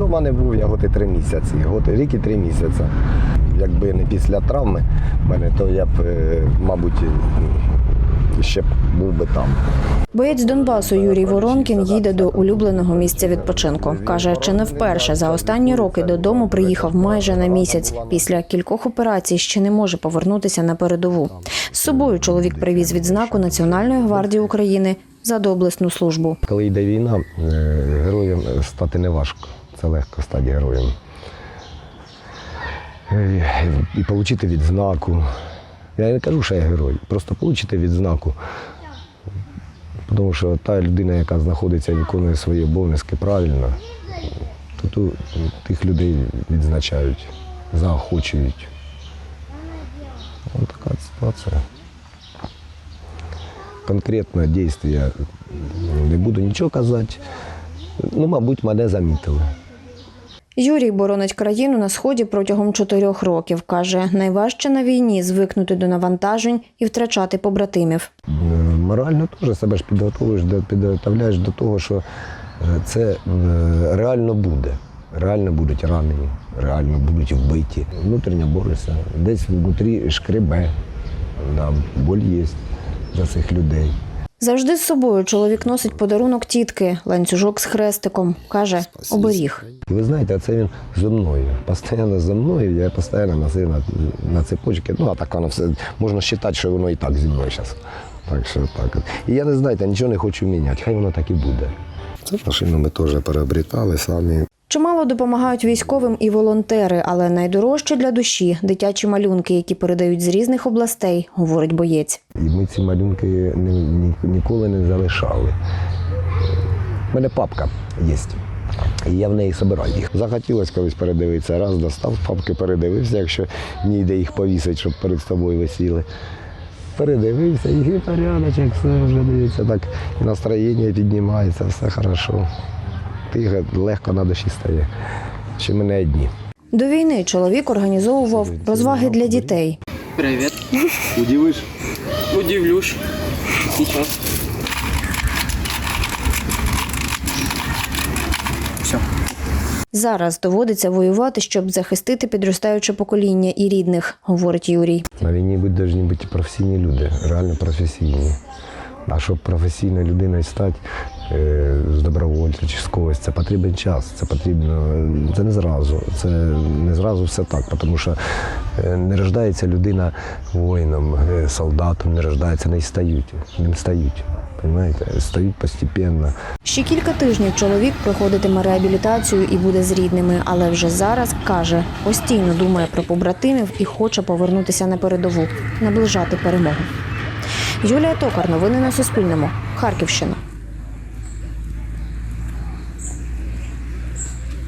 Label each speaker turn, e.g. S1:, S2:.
S1: вдома не був, я год і три місяці, год і рік і три місяці. Якби не після травми мене, то я б, е, мабуть, ще б був би там.
S2: Боєць Донбасу Юрій Воронкін їде до улюбленого місця відпочинку. каже, чи не вперше за останні роки додому приїхав майже на місяць. Після кількох операцій ще не може повернутися на передову. З собою чоловік привіз відзнаку Національної гвардії України за доблесну службу.
S1: Коли йде війна, е, героєм стати не важко. Це легко стати героєм. Е, І отримати відзнаку. Я не кажу, що я герой, просто отримати відзнаку. Тому що та людина, яка знаходиться і виконує свої обов'язки правильно, то ту- тих людей відзначають, заохочують. Ось така ситуація. Конкретно дійствия не буду нічого казати. Ну, мабуть, мене замітили.
S2: Юрій боронить країну на сході протягом чотирьох років. каже, найважче на війні звикнути до навантажень і втрачати побратимів.
S1: Морально теж себе ж підготовуєш, до- підготовляєш до того, що е, це е, реально буде. Реально будуть ранені, реально будуть вбиті. Внутрішньо борешся, десь внутрі шкребе. Да, боль є за цих людей.
S2: Завжди з собою чоловік носить подарунок тітки, ланцюжок з хрестиком. каже, оберіг.
S1: І ви знаєте, це він зі мною. Постійно зі мною, я постійно носив на, на цепочки. Ну, а так воно все можна вважати, що воно і так зі мною зараз. Так що так. І я не знаєте, нічого не хочу міняти, хай воно так і буде. Цю машину ми теж переобрітали самі.
S2: Чимало допомагають військовим і волонтери, але найдорожче для душі дитячі малюнки, які передають з різних областей, говорить боєць.
S1: І ми ці малюнки ні, ні- ніколи не залишали. У мене папка є. І я в неї збираю їх. Захотілося колись передивитися. Раз достав папки, передивився, якщо ніде їх повісить, щоб перед собою висіли. Передивився, і порядочок, все вже дивиться, так і настроєння піднімається, все хорошо. Тихо, легко на душі стає. Чи ми не одні.
S2: До війни чоловік організовував розваги для дітей.
S3: Привіт.
S1: Удивиш?
S3: Удивлюсь. Сейчас.
S2: Зараз доводиться воювати, щоб захистити підростаюче покоління і рідних, говорить Юрій.
S1: На війні повинні бути професійні люди, реально професійні. А щоб професійною людиною стати е, з добровольця чи з когось, це потрібен час. Це потрібно, це не зразу. Це не зразу все так, тому що е, не рождається людина воїном, е, солдатом, не рождається, не стають. Не стають. Понимаєте? Стають постепенно.
S2: Ще кілька тижнів чоловік проходитиме реабілітацію і буде з рідними, але вже зараз каже, постійно думає про побратимів і хоче повернутися на передову, наближати перемогу. Юлія Токар, новини на Суспільному, Харківщина.